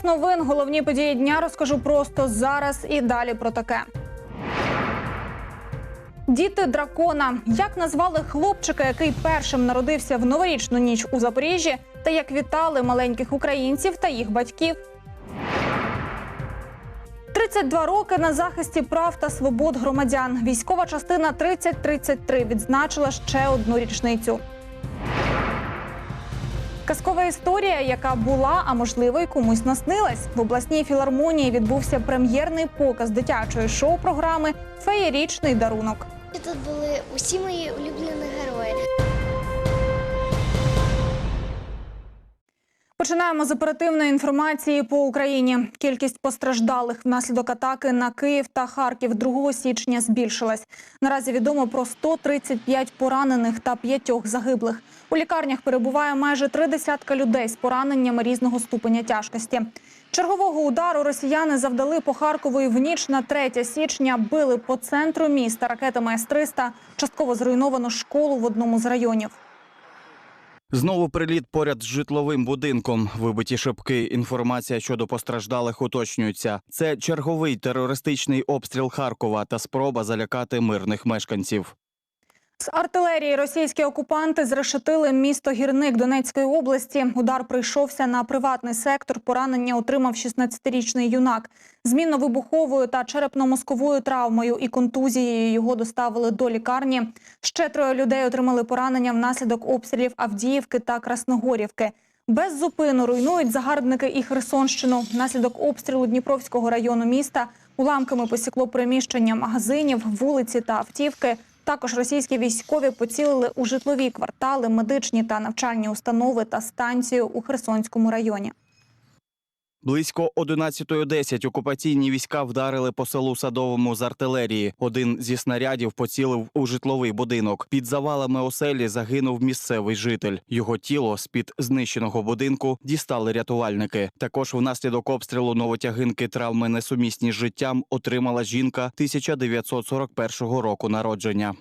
час новин головні події дня розкажу просто зараз і далі про таке. Діти дракона. Як назвали хлопчика, який першим народився в новорічну ніч у Запоріжжі, та як вітали маленьких українців та їх батьків. 32 роки на захисті прав та свобод громадян. Військова частина 3033 відзначила ще одну річницю. Казкова історія, яка була, а можливо, й комусь наснилась. В обласній філармонії відбувся прем'єрний показ дитячої шоу-програми Феєрічний дарунок. Тут були усі мої улюблені Починаємо з оперативної інформації по Україні. Кількість постраждалих внаслідок атаки на Київ та Харків 2 січня збільшилась. Наразі відомо про 135 поранених та п'ятьох загиблих. У лікарнях перебуває майже три десятка людей з пораненнями різного ступеня тяжкості. Чергового удару росіяни завдали по Харкову і в ніч на 3 січня. Били по центру міста ракетами С-300. Частково зруйновано школу в одному з районів. Знову приліт поряд з житловим будинком. Вибиті шибки. Інформація щодо постраждалих уточнюється. Це черговий терористичний обстріл Харкова та спроба залякати мирних мешканців. З артилерії російські окупанти зрешетили місто Гірник Донецької області. Удар прийшовся на приватний сектор. Поранення отримав 16-річний юнак. Змінно вибуховою та черепно-мозковою травмою і контузією його доставили до лікарні. Ще троє людей отримали поранення внаслідок обстрілів Авдіївки та Красногорівки. Без зупину руйнують загарбники і Херсонщину. Внаслідок обстрілу Дніпровського району міста уламками посікло приміщення магазинів, вулиці та автівки. Також російські військові поцілили у житлові квартали, медичні та навчальні установи та станцію у Херсонському районі. Близько 11.10 окупаційні війська вдарили по селу Садовому з артилерії. Один зі снарядів поцілив у житловий будинок. Під завалами оселі загинув місцевий житель. Його тіло з під знищеного будинку дістали рятувальники. Також внаслідок обстрілу новотягинки травми несумісні з життям отримала жінка 1941 року народження.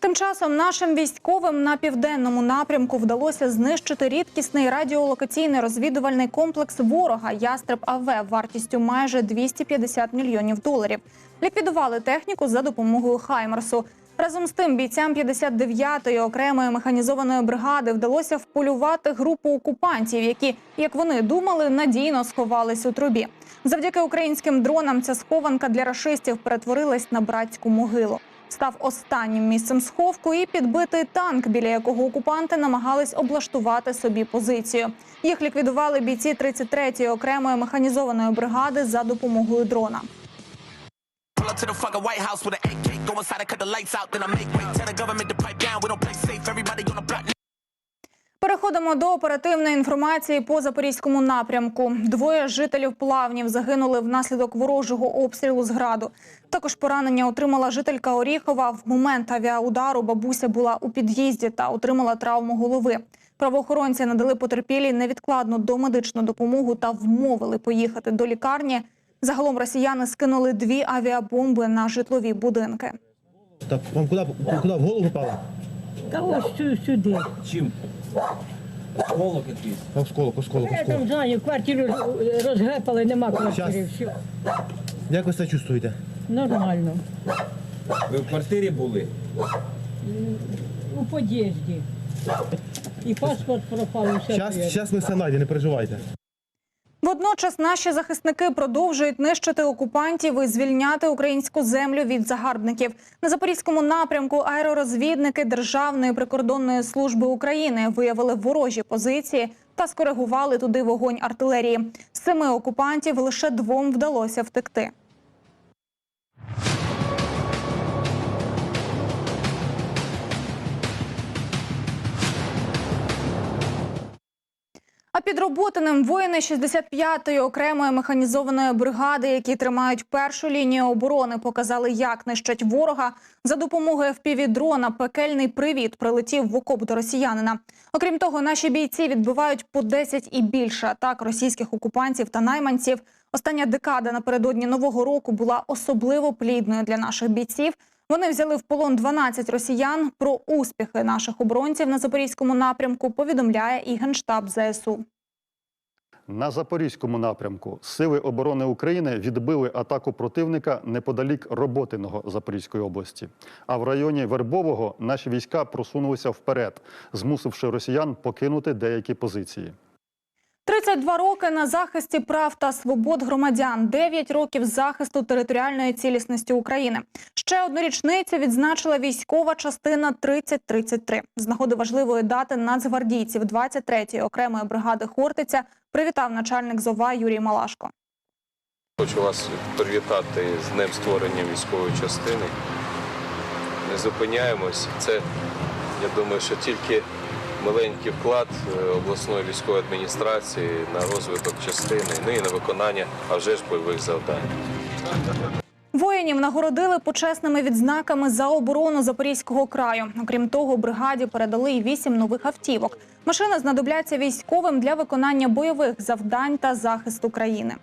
Тим часом нашим військовим на південному напрямку вдалося знищити рідкісний радіолокаційний розвідувальний комплекс ворога Ястреб АВ вартістю майже 250 мільйонів доларів. Ліквідували техніку за допомогою Хаймерсу. Разом з тим бійцям 59-ї окремої механізованої бригади вдалося вполювати групу окупантів, які, як вони думали, надійно сховались у трубі. Завдяки українським дронам ця схованка для рашистів перетворилась на братську могилу. Став останнім місцем сховку і підбитий танк, біля якого окупанти намагались облаштувати собі позицію. Їх ліквідували бійці 33-ї окремої механізованої бригади за допомогою дрона. To the fucking White. Переходимо до оперативної інформації по запорізькому напрямку. Двоє жителів плавнів загинули внаслідок ворожого обстрілу з граду. Також поранення отримала жителька Оріхова. В момент авіаудару бабуся була у під'їзді та отримала травму голови. Правоохоронці надали потерпілій невідкладну домедичну допомогу та вмовили поїхати до лікарні. Загалом росіяни скинули дві авіабомби на житлові будинки. Так вам куди, куди в голову попало? Та ось сюди. Чим? Осколок якийсь. Осколок, осколок, Я там осколок. знаю, квартиру роз- розгепали, нема квартири. Все. Як ви себе чувствуєте? Нормально. Ви в квартирі були? У під'їзді. І паспорт пропав, і все. Зараз, зараз ми все знайдемо, не переживайте. Водночас наші захисники продовжують нищити окупантів і звільняти українську землю від загарбників. На запорізькому напрямку аеророзвідники Державної прикордонної служби України виявили ворожі позиції та скоригували туди вогонь артилерії. З семи окупантів лише двом вдалося втекти. Під Роботиним воїни 65-ї окремої механізованої бригади, які тримають першу лінію оборони, показали, як нищать ворога. За допомогою FPV-дрона пекельний привіт прилетів в окоп до росіянина. Окрім того, наші бійці відбивають по 10 і більше атак російських окупантів та найманців. Остання декада напередодні нового року була особливо плідною для наших бійців. Вони взяли в полон 12 росіян. Про успіхи наших оборонців на запорізькому напрямку повідомляє і генштаб ЗСУ. На запорізькому напрямку Сили оборони України відбили атаку противника неподалік Роботиного Запорізької області. А в районі Вербового наші війська просунулися вперед, змусивши росіян покинути деякі позиції. 32 роки на захисті прав та свобод громадян, 9 років захисту територіальної цілісності України. Ще одну річницю відзначила військова частина 3033. З нагоди важливої дати нацгвардійців 23-ї окремої бригади Хортиця привітав начальник ЗОВА Юрій Малашко. Хочу вас привітати з днем створення військової частини. Не зупиняємось. Це, я думаю, що тільки маленький вклад е, обласної військової адміністрації на розвиток частини, ну і на виконання, а вже ж бойових завдань. Воїнів нагородили почесними відзнаками за оборону Запорізького краю. Окрім того, бригаді передали й вісім нових автівок. Машини знадобляться військовим для виконання бойових завдань та захисту країни.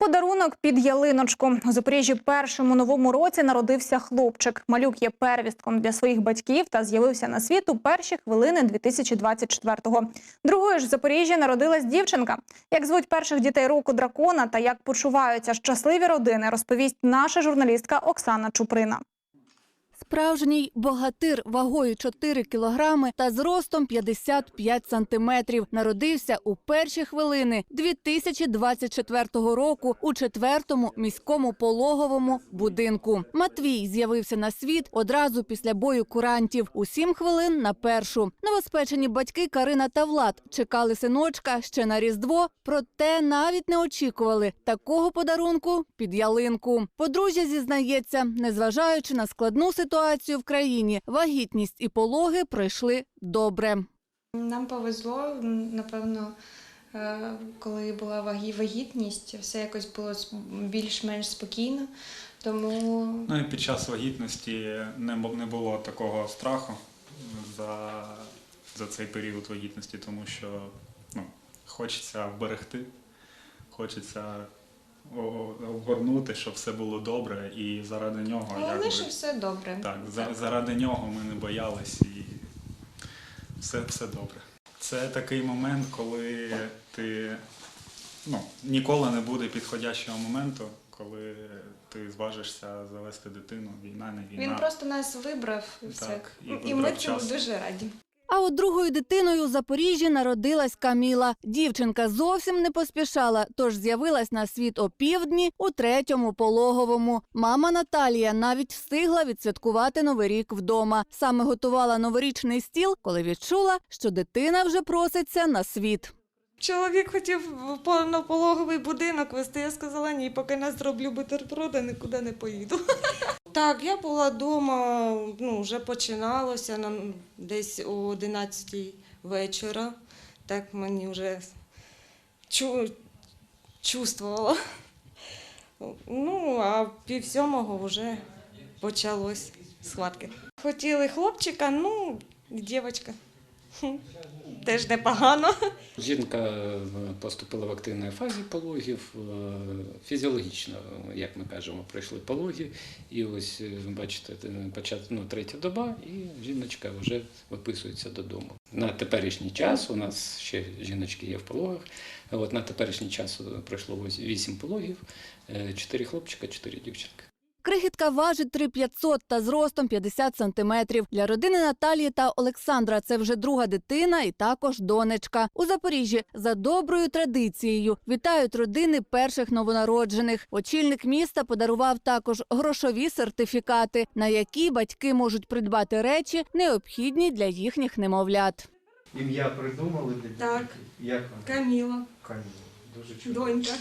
Подарунок під ялиночку у Запоріжжі першому новому році народився хлопчик. Малюк є первістком для своїх батьків та з'явився на світ у перші хвилини 2024-го. Другою ж в Запоріжжі народилась дівчинка. Як звуть перших дітей року дракона та як почуваються щасливі родини, розповість наша журналістка Оксана Чуприна. Справжній богатир вагою 4 кілограми та зростом 55 сантиметрів народився у перші хвилини 2024 року у четвертому міському пологовому будинку. Матвій з'явився на світ одразу після бою курантів у 7 хвилин на першу. Новоспечені батьки Карина та Влад чекали синочка ще на різдво, проте навіть не очікували такого подарунку під ялинку. Подружжя зізнається, незважаючи на складну ситуацію в країні, вагітність і пологи пройшли добре. Нам повезло, напевно, е, коли була вагітність, все якось було більш-менш спокійно. Тому Ну і під час вагітності не, бу- не було такого страху за, за цей період вагітності, тому що ну, хочеться вберегти, хочеться обгорнути, щоб все було добре, і заради нього головне, якби, що все добре. так, за, заради нього ми не боялись і все, все добре. Це такий момент, коли ти ну, ніколи не буде підходящого моменту, коли ти зважишся завести дитину, війна, не війна. Він просто нас вибрав і все. Так, і і вибрав ми цьому дуже раді. А от другою дитиною у Запоріжжі народилась Каміла. Дівчинка зовсім не поспішала, тож з'явилась на світ опівдні у третьому пологовому. Мама Наталія навіть встигла відсвяткувати новий рік вдома. Саме готувала новорічний стіл, коли відчула, що дитина вже проситься на світ. Чоловік хотів в пологовий будинок вести. Я сказала ні, поки не зроблю бутерброди, нікуди не поїду. Так, я була вдома, ну, вже починалося нам десь о 11 вечора. Так мені вже чу, чувствувала. Ну, а пів сьомого вже почалось схватки. Хотіли хлопчика, ну, дівчинка. Теж непогано. Жінка е, поступила в активній фазі пологів, е, фізіологічно, як ми кажемо, пройшли пологи. І ось е, бачите, почат, ну, третя доба, і жіночка вже виписується додому. На теперішній час у нас ще жіночки є в пологах. От на теперішній час пройшло ось вісім пологів, е, чотири хлопчика, чотири дівчинки. Крихітка важить 3500 та зростом 50 сантиметрів. Для родини Наталії та Олександра це вже друга дитина і також донечка. У Запоріжжі за доброю традицією вітають родини перших новонароджених. Очільник міста подарував також грошові сертифікати, на які батьки можуть придбати речі, необхідні для їхніх немовлят. Ім'я придумали для Так. Як вам? Каміла, Каміла. Дуже чудово. донька.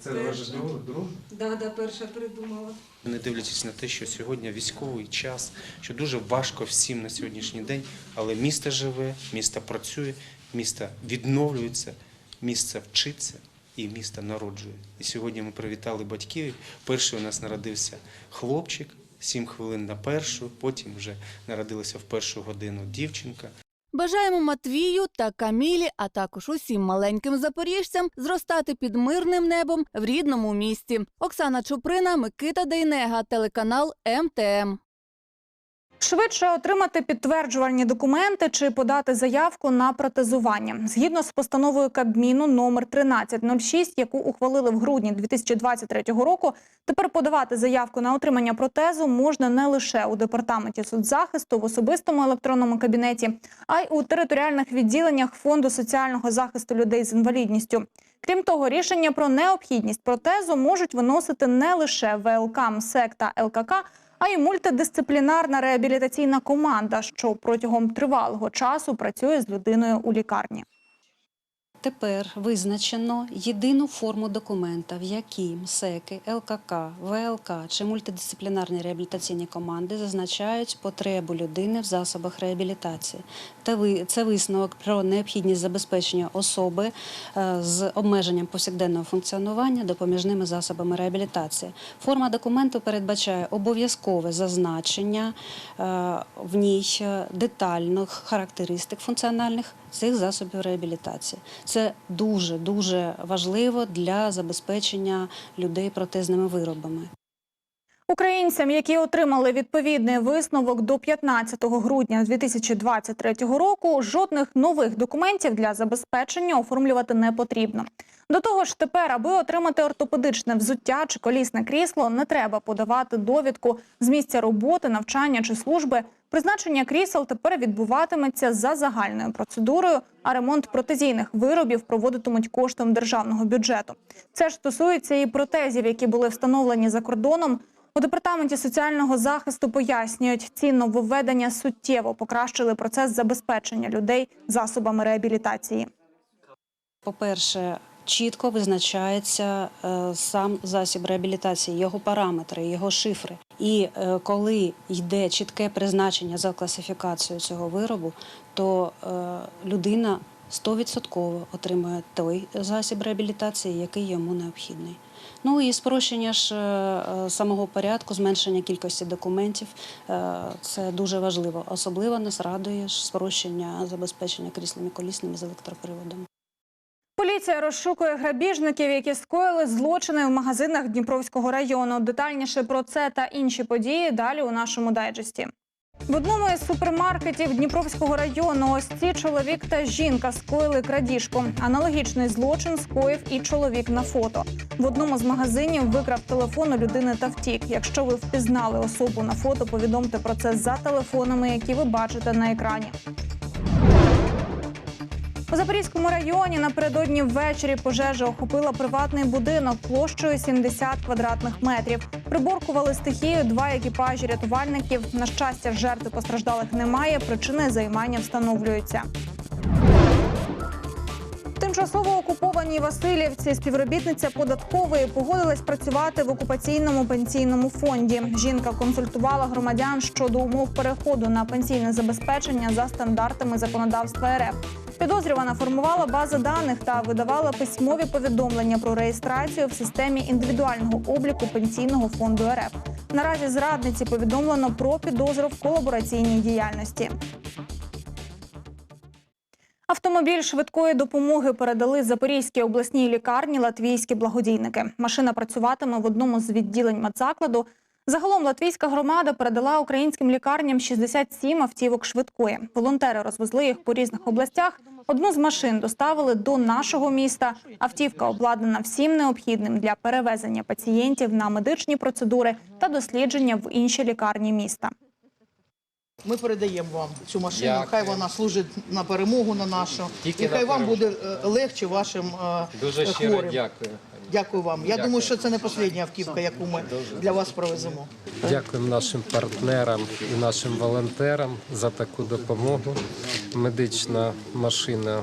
Це ваша друга, друга? Да, да, перша придумала. Не дивлячись на те, що сьогодні військовий час, що дуже важко всім на сьогоднішній день, але місто живе, місто працює, місто відновлюється, місто вчиться і місто народжує. І сьогодні ми привітали батьків. Перший у нас народився хлопчик, сім хвилин на першу, потім вже народилася в першу годину дівчинка. Бажаємо Матвію та Камілі, а також усім маленьким запоріжцям зростати під мирним небом в рідному місті. Оксана Чуприна, Микита Дейнега, телеканал МТМ. Швидше отримати підтверджувальні документи чи подати заявку на протезування згідно з постановою Кабміну номер 1306, яку ухвалили в грудні 2023 року. Тепер подавати заявку на отримання протезу можна не лише у департаменті соцзахисту в особистому електронному кабінеті, а й у територіальних відділеннях фонду соціального захисту людей з інвалідністю. Крім того, рішення про необхідність протезу можуть виносити не лише ВЛК, МСЕК та ЛКК, а й мультидисциплінарна реабілітаційна команда, що протягом тривалого часу працює з людиною у лікарні. Тепер визначено єдину форму документа, в якій МСЕКи, ЛКК, ВЛК чи мультидисциплінарні реабілітаційні команди зазначають потребу людини в засобах реабілітації. Це висновок про необхідність забезпечення особи е, з обмеженням повсякденного функціонування допоміжними засобами реабілітації. Форма документу передбачає обов'язкове зазначення е, в ній е, детальних характеристик функціональних цих засобів реабілітації. Це дуже дуже важливо для забезпечення людей протезними виробами. Українцям, які отримали відповідний висновок до 15 грудня 2023 року, жодних нових документів для забезпечення оформлювати не потрібно. До того ж, тепер, аби отримати ортопедичне взуття чи колісне крісло, не треба подавати довідку з місця роботи, навчання чи служби. Призначення крісел тепер відбуватиметься за загальною процедурою, а ремонт протезійних виробів проводитимуть коштом державного бюджету. Це ж стосується і протезів, які були встановлені за кордоном. У департаменті соціального захисту пояснюють, ці нововведення суттєво покращили процес забезпечення людей засобами реабілітації. По-перше, чітко визначається е, сам засіб реабілітації, його параметри, його шифри. І е, коли йде чітке призначення за класифікацією цього виробу, то е, людина 100% отримує той засіб реабілітації, який йому необхідний. Ну і спрощення ж самого порядку, зменшення кількості документів це дуже важливо. Особливо нас радує спрощення забезпечення кріслами колісними з електроприводом. Поліція розшукує грабіжників, які скоїли злочини в магазинах Дніпровського району. Детальніше про це та інші події далі у нашому дайджесті. В одному із супермаркетів Дніпровського району ось ці чоловік та жінка скоїли крадіжку. Аналогічний злочин скоїв і чоловік на фото. В одному з магазинів викрав телефон у людини та втік. Якщо ви впізнали особу на фото, повідомте про це за телефонами, які ви бачите на екрані. У Запорізькому районі напередодні ввечері пожежа охопила приватний будинок площею 70 квадратних метрів. Приборкували стихію два екіпажі рятувальників. На щастя, жертв постраждалих немає. Причини займання встановлюються. Тимчасово окупованій Васильівці співробітниця податкової погодилась працювати в окупаційному пенсійному фонді. Жінка консультувала громадян щодо умов переходу на пенсійне забезпечення за стандартами законодавства РФ. Підозрювана формувала бази даних та видавала письмові повідомлення про реєстрацію в системі індивідуального обліку пенсійного фонду РФ. Наразі зрадниці повідомлено про підозру в колабораційній діяльності. Автомобіль швидкої допомоги передали Запорізькій обласній лікарні латвійські благодійники. Машина працюватиме в одному з відділень медзакладу. Загалом латвійська громада передала українським лікарням 67 автівок швидкої. Волонтери розвезли їх по різних областях. Одну з машин доставили до нашого міста. Автівка обладнана всім необхідним для перевезення пацієнтів на медичні процедури та дослідження в інші лікарні міста. Ми передаємо вам цю машину. Дякую. Хай вона служить на перемогу на нашу. Тільки і хай вам перемогу. буде е, легше вашим е, Дуже щиро хворим. дякую. Дякую вам. Я думаю, що це не остання автівка, яку ми для вас провеземо. Дякуємо нашим партнерам і нашим волонтерам за таку допомогу. Медична машина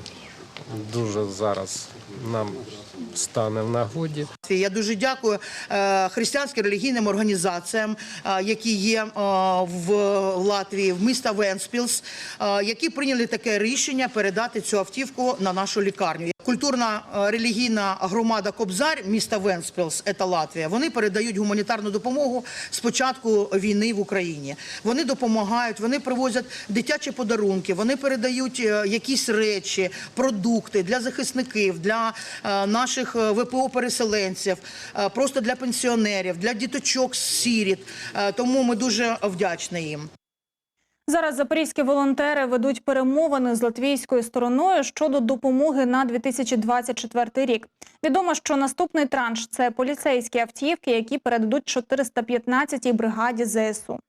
дуже зараз нам стане в нагоді. Я дуже дякую е, християнським релігійним організаціям, е, які є е, в Латвії, в міста Венспілс, які прийняли таке рішення передати цю автівку на нашу лікарню. Культурна релігійна громада Кобзар міста Венспілс, це Латвія. Вони передають гуманітарну допомогу з початку війни в Україні. Вони допомагають, вони привозять дитячі подарунки, вони передають якісь речі, продукти для захисників, для наших е, ВПО-переселенців, е, просто для пенсіонерів, для діточок сіріт. Е, Тому ми дуже вдячні їм. Зараз запорізькі волонтери ведуть перемовини з латвійською стороною щодо допомоги на 2024 рік. Відомо, що наступний транш це поліцейські автівки, які передадуть 415-й бригаді ЗСУ.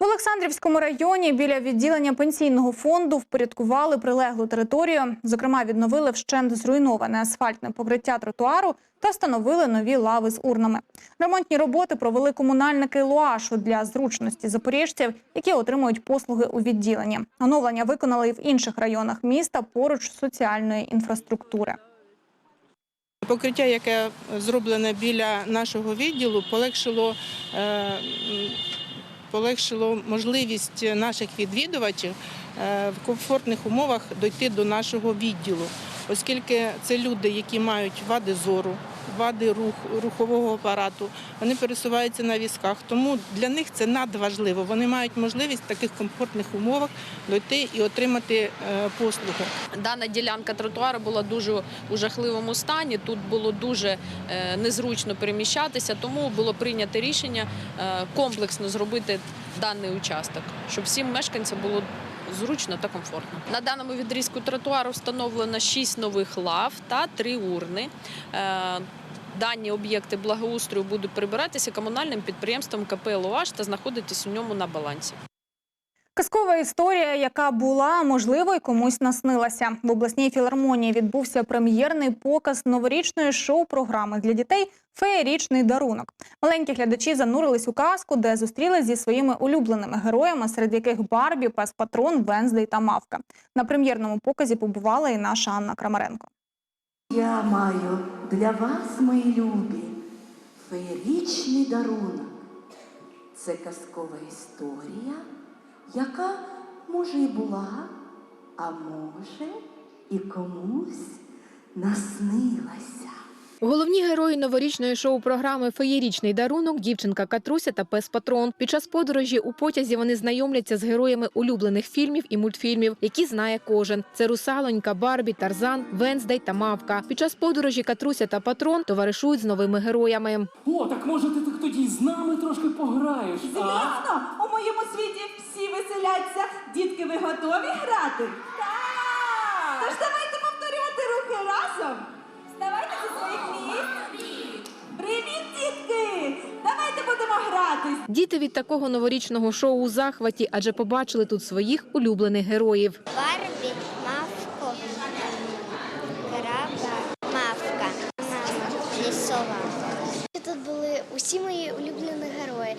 В Олександрівському районі біля відділення пенсійного фонду впорядкували прилеглу територію. Зокрема, відновили вщент зруйноване асфальтне покриття тротуару та встановили нові лави з урнами. Ремонтні роботи провели комунальники Луашу для зручності запоріжців, які отримують послуги у відділенні. Оновлення виконали і в інших районах міста поруч соціальної інфраструктури. Покриття, яке зроблене біля нашого відділу, полегшило, е, полегшило можливість наших відвідувачів е, в комфортних умовах дойти до нашого відділу, оскільки це люди, які мають вади зору, вади рух, рухового апарату, вони пересуваються на візках. Тому для них це надважливо. Вони мають можливість в таких комфортних умовах дойти і отримати е, послуги. Дана ділянка тротуару була дуже у жахливому стані. Тут було дуже е, незручно переміщатися, тому було прийнято рішення е, комплексно зробити даний участок, щоб всім мешканцям було зручно та комфортно. На даному відрізку тротуару встановлено 6 нових лав та 3 урни. Е, Дані об'єкти благоустрою будуть прибиратися комунальним підприємством КП «Луаш» та знаходитись у ньому на балансі. Казкова історія, яка була, можливо, й комусь наснилася. В обласній філармонії відбувся прем'єрний показ новорічної шоу-програми для дітей Феєрічний дарунок. Маленькі глядачі занурились у казку, де зустрілись зі своїми улюбленими героями, серед яких Барбі, Пес Патрон, Венздей та Мавка. На прем'єрному показі побувала і наша Анна Крамаренко. Я маю для вас, мої любі, феєрічний дарунок. Це казкова історія, яка може і була, а може і комусь наснилася. Головні герої новорічної шоу-програми Феєрічний дарунок дівчинка Катруся та пес Патрон. Під час подорожі у потязі вони знайомляться з героями улюблених фільмів і мультфільмів, які знає кожен. Це Русалонька, Барбі, Тарзан, Венздей та Мавка. Під час подорожі Катруся та Патрон товаришують з новими героями. О, так може ти тоді з нами трошки пограєш? Звісно, у моєму світі всі веселяться. Дітки, ви готові грати? Так! Тож давайте повторювати рухи разом. Вставайте зі своїх місць. Привіт, дітки! Давайте будемо гратись. Діти від такого новорічного шоу у захваті, адже побачили тут своїх улюблених героїв. Барбі, мавко, краба, мавка, мама, лісова. Тут були усі мої улюблені герої.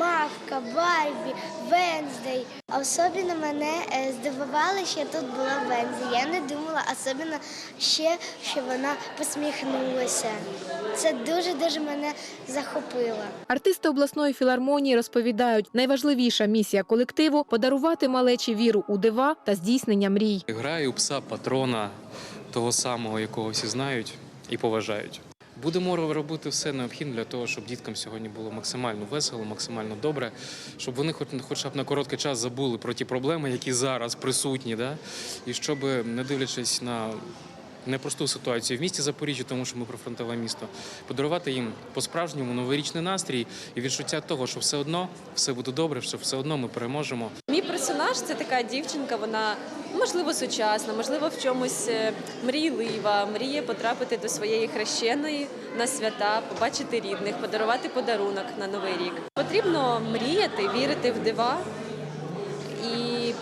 Мавка, Барбі, Венздей. Особливо мене е, здивувало, що тут була Венздей. Я не думала, особливо ще, що вона посміхнулася. Це дуже-дуже мене захопило. Артисти обласної філармонії розповідають, найважливіша місія колективу подарувати малечі віру у дива та здійснення мрій. Граю пса патрона, того самого, якого всі знають і поважають. Будемо робити все необхідне для того, щоб діткам сьогодні було максимально весело, максимально добре, щоб вони хоч, хоча б на короткий час забули про ті проблеми, які зараз присутні, да? і щоб, не дивлячись на непросту ситуацію в місті Запоріжжя, тому що ми прифронтове місто, подарувати їм по-справжньому новорічний настрій і відчуття того, що все одно все буде добре, що все одно ми переможемо. Мій персонаж це така дівчинка. Вона можливо сучасна, можливо, в чомусь е, мрійлива, мріє потрапити до своєї хрещеної на свята, побачити рідних, подарувати подарунок на новий рік. Потрібно мріяти, вірити в дива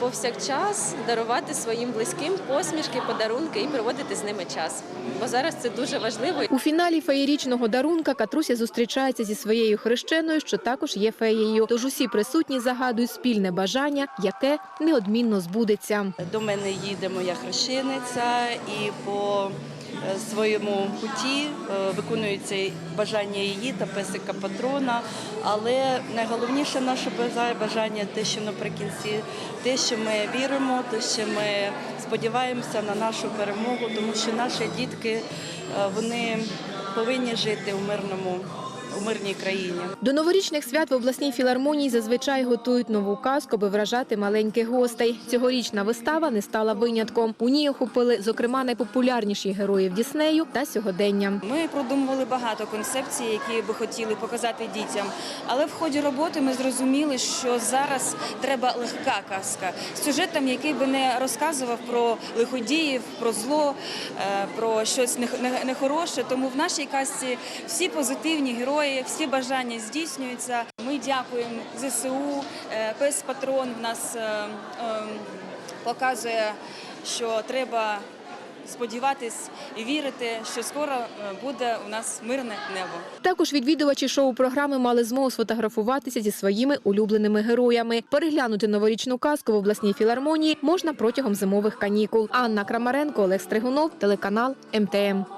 повсякчас дарувати своїм близьким посмішки, подарунки і проводити з ними час. Бо зараз це дуже важливо. У фіналі феєрічного дарунка Катруся зустрічається зі своєю хрещеною, що також є феєю. Тож усі присутні загадують спільне бажання, яке неодмінно збудеться. До мене їде моя хрещениця, і по своєму путі е, виконується бажання її та песика патрона. Але найголовніше наше бажання те, що наприкінці, те, що ми віримо, те, що ми сподіваємося на нашу перемогу, тому що наші дітки е, вони повинні жити у мирному у мирній країні. До новорічних свят в обласній філармонії зазвичай готують нову казку, аби вражати маленьких гостей. Цьогорічна вистава не стала винятком. У ній охопили, зокрема, найпопулярніші героїв Діснею та сьогодення. Ми продумували багато концепцій, які би хотіли показати дітям. Але в ході роботи ми зрозуміли, що зараз треба легка казка з сюжетом, який би не розказував про лиходіїв, про зло, е, про щось нех- не- нехороше. Тому в нашій казці всі позитивні герої, всі бажання здійснюються. Ми дякуємо ЗСУ, е, пес патрон в нас е, е, показує, що треба сподіватись і вірити, що скоро е, буде у нас мирне небо. Також відвідувачі шоу-програми мали змогу сфотографуватися зі своїми улюбленими героями. Переглянути новорічну казку в обласній філармонії можна протягом зимових канікул. Анна Крамаренко, Олег Стригунов, телеканал МТМ.